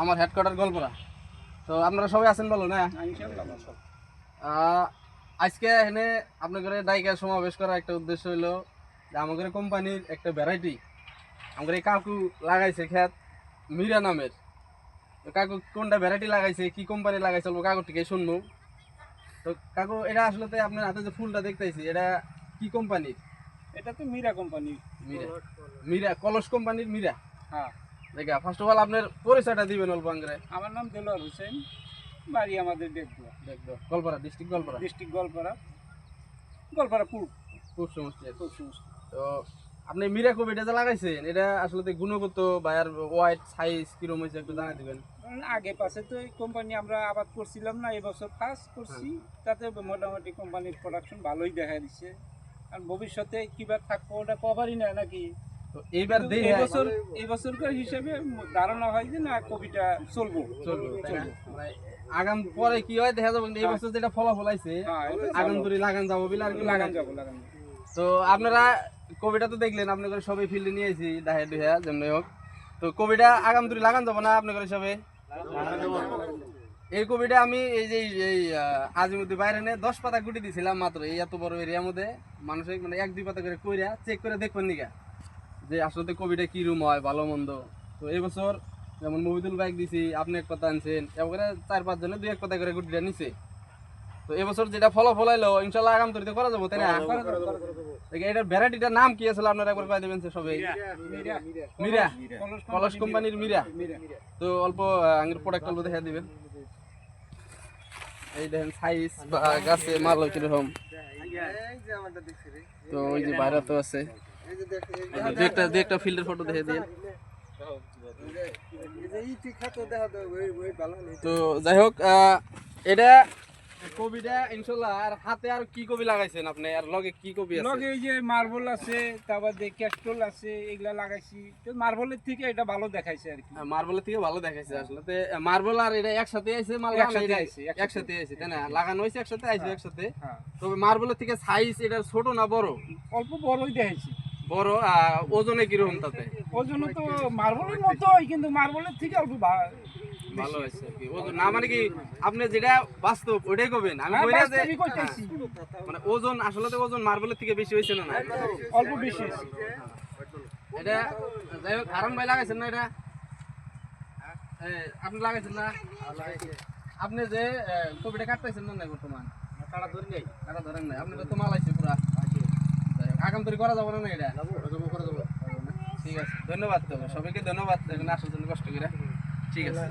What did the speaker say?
আমার হেডকোয়ার্টার গল্পরা তো আপনারা সবাই আছেন বলো না? আজকে এখানে আপনাদের ডাইকার সমাবেশ করার একটা উদ্দেশ্য হলো যে আমাদের কোম্পানির একটা ভ্যারাইটি আমাদের এই কাকু লাগাইছে খেত মিরা নামের। কাকু কোনটা ভ্যারাইটি লাগাইছে কি কোম্পানি লাগাইছে অল্প কাকুর থেকে শুনব। তো কাকু এটা আসলে তো আপনার হাতে যে ফুলটা দেখতেছি এটা কি কোম্পানির এটা তো মীরা কোম্পানি মিরা। মিরা কলস কোম্পানির মিরা? হ্যাঁ। দেখা ফার্স্ট অফ অল আপনার পরিচয়টা দিবেন অল্প আঙ্গরে আমার নাম দেলোয়ার হোসেন বাড়ি আমাদের দেখব দেখব গল্পরা ডিস্ট্রিক্ট গল্পরা ডিস্ট্রিক্ট গোলপাড়া। গোলপাড়া পূর্ব খুব সমস্যা খুব সমস্যা তো আপনি মিরা কবিটা যে লাগাইছেন এটা আসলে গুণগত বা আর ওয়াইট সাইজ কিরম হয়েছে একটু জানাই দিবেন। আগে পাশে তো এই কোম্পানি আমরা আবাদ করছিলাম না এবছর ফার্স্ট করছি। তাতে মোটামুটি কোম্পানির প্রোডাকশন ভালোই দেখা দিচ্ছে। আর ভবিষ্যতে কিবা থাকব ওটা কভারই না নাকি? তো এইবার এবছর এবছরকার হিসেবে ধারণা হয় যে না কবিটা চলবো। চলবে তাই না? মানে আগাম পরে কি হয় দেখা যাবে কিন্তু এই বছর যেটা ফলাফল আইছে হ্যাঁ আগাম লাগান যাব বিলে আর কি লাগান যাব লাগান তো আপনারা কবিটা তো দেখলেন আপনাদের সবাই ফিল্ডে নিয়ে এসেছি দাহে দুহে যেমনি হোক। তো কবিটা আগাম তুরি লাগান যাব না আপনাদের সবে? এই কবিটা আমি এই যে এই আজিমুদ্দি বাইরে নিয়ে দশ পাতা গুটি দিছিলাম মাত্র এই এত বড় এরিয়ার মধ্যে। মানুষের মানে এক দুই পাতা করে কইরা চেক করে দেখবেন নিকা যে আসলে কবিটা কি রুম হয় ভালো মন্দ? তো এই বছর যেমন মহিদুল বাইক দিছি আপনি এক কথা আনছেন এবারে চার পাঁচ জনে দুই এক কথা করে গুটিটা নিছে। তো এবছর যেটা ফলাফল আইলো ইনশাল্লাহ আগাম তরিতে করা যাব তাই না? এটার ভ্যারাইটিটার নাম কি আসলে আপনারা একবার কয়ে দেবেন সবাই? মীরা মীরা কলস কোম্পানির মীরা তো অল্প আঙ্গের প্রোডাক্ট অল্প দেখা দিবেন। এই দেখেন সাইজ বা গাছে মাল কীরকম তো ওই যে বাইরে তো আছে। একটা দু একটা ফিল্ডের ফটো দেখে দিয়ে তো যাই হোক এটা কবিটা ইনশাল্লাহ আর হাতে আর কি কবি লাগাইছেন আপনি? আর লগে কি কবি আছে? লগে এই যে মার্বল আছে তারপর দিয়ে ক্যাস্টল আছে এগুলা লাগাইছি। তো মার্বলের থেকে এটা ভালো দেখাইছে আর কি। মার্বেলের থেকে ভালো দেখাইছে আসলে। মার্বেল আর এটা একসাথে আইছে মাল একসাথে আইছে, একসাথে। আইছে তাই না? লাগানো হয়েছে একসাথে আইছে একসাথে। হ্যাঁ। তবে মার্বেলের থেকে সাইজ এটা ছোট না বড়? অল্প বড়ই দেখাইছি। বড় আর ওজনে কীরকম তাতে? ওই তো মার্বলের মতোই কিন্তু মার্বলের থেকে অল্প ভালো হয়েছে ওজন না মানে কি আপনি যেটা বাস্তব ওইটাই করবেন। আমি হ্যাঁ, কইরা যে মানে ওজন আসলে তো ওজন মার্বেলের থেকে বেশি হয়েছে না অল্প বেশি। এটা যাই হোক হারান ভাই লাগাইছেন না এটা? আপনি লাগাইছেন না? আপনি যে এ, কপিটা কাটতেছেন না না বর্তমান? কাটা ধরে নাই। কাটা ধরেন নাই। আপনি তো মাল আগাম তৈরি করা যাবে না না এটা? করা যাবে ঠিক আছে, ধন্যবাদ তো সবাইকে ধন্যবাদ, এখানে আসার জন্য কষ্ট করে। ঠিক আছে।